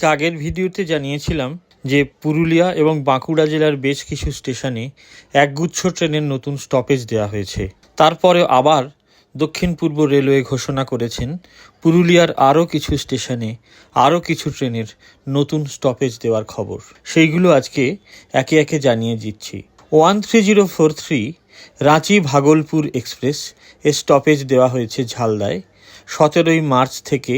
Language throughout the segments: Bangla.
ঠিক আগের ভিডিওতে জানিয়েছিলাম যে পুরুলিয়া এবং বাঁকুড়া জেলার বেশ কিছু স্টেশনে একগুচ্ছ ট্রেনের নতুন স্টপেজ দেওয়া হয়েছে। তারপরে আবার দক্ষিণ পূর্ব রেলওয়ে ঘোষণা করেছেন, পুরুলিয়ার আরও কিছু স্টেশনে আরও কিছু ট্রেনের নতুন স্টপেজ দেওয়ার খবর। সেইগুলো আজকে একে একে জানিয়ে দিচ্ছি। One three zero four three Ranchi Bhagalpur express এর স্টপেজ দেওয়া হয়েছে ঝালদায়। সতেরোই মার্চ থেকে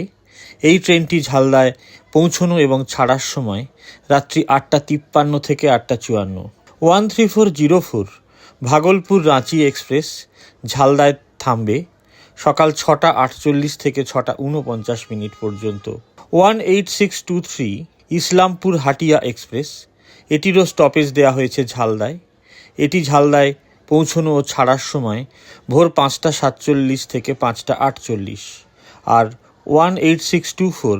এই ট্রেনটি ঝালদায় পৌঁছনো এবং ছাড়ার সময় রাত্রি আটটা তিপ্পান্ন থেকে আটটা চুয়ান্ন। One three four zero four, Bhagalpur Ranchi express, ঝালদায় থামবে সকাল ছটা আটচল্লিশ থেকে ছটা উনপঞ্চাশ মিনিট পর্যন্ত। One eight six two three, Islampur Hatia express, এটিরও stoppage দেওয়া হয়েছে ঝালদায়। এটি ঝালদায় পৌঁছনো ও ছাড়ার সময় ভোর পাঁচটা সাতচল্লিশ থেকে পাঁচটা আটচল্লিশ। আর one eight six two four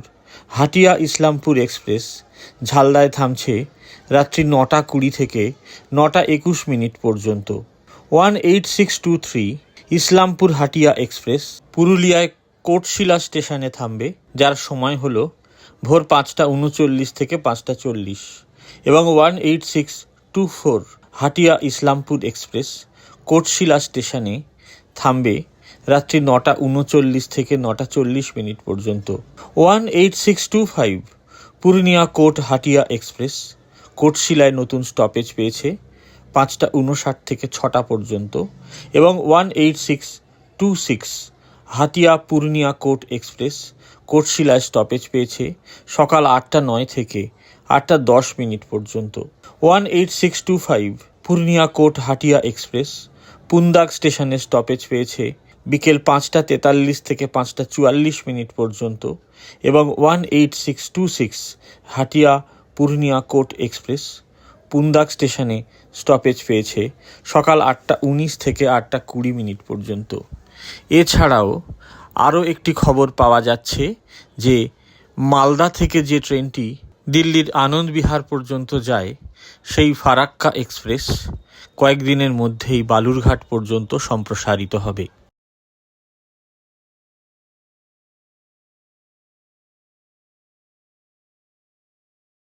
Hatia Islampur express. ঝালদায় থামছে রাত্রি নটা কুড়ি থেকে নটা একুশ মিনিট পর্যন্ত। One eight six two three, Islampur Hatia express, পুরুলিয়ায় কোটশিলা স্টেশনে থামবে, যার সময় হল ভোর পাঁচটা উনচল্লিশ থেকে পাঁচটা চল্লিশ। এবং one eight six two four Hatia Islampur express, Kotshila স্টেশনে থামবে রাত্রি নটা উনচল্লিশ থেকে নটা চল্লিশ মিনিট পর্যন্ত। One eight six two five Purnia Court Hatia express কোটশিলায় নতুন স্টপেজ পেয়েছে পাঁচটা উনষাট থেকে ছটা পর্যন্ত এবং one eight six two six Hatia Purnia Court express কোটশিলায় stoppage পেয়েছে সকাল আটটা নয় থেকে আটটা দশ মিনিট পর্যন্ত। One eight six two five Purnia Court Hatia express Pundag স্টেশনে স্টপেজ পেয়েছে বিকেল পাঁচটা তেতাল্লিশ থেকে পাঁচটা চুয়াল্লিশ মিনিট পর্যন্ত এবং one eight six two six Hatia Purnia Court express Pundag স্টেশনে স্টপেজ পেয়েছে সকাল আটটা উনিশ থেকে আটটা কুড়ি মিনিট পর্যন্ত। এছাড়াও আরও একটি খবর পাওয়া যাচ্ছে যে মালদা থেকে যে ট্রেনটি দিল্লির আনন্দ বিহার পর্যন্ত যায়, সেই ফারাক্কা এক্সপ্রেস কয়েকদিনের মধ্যেই বালুরঘাট পর্যন্ত সম্প্রসারিত হবে।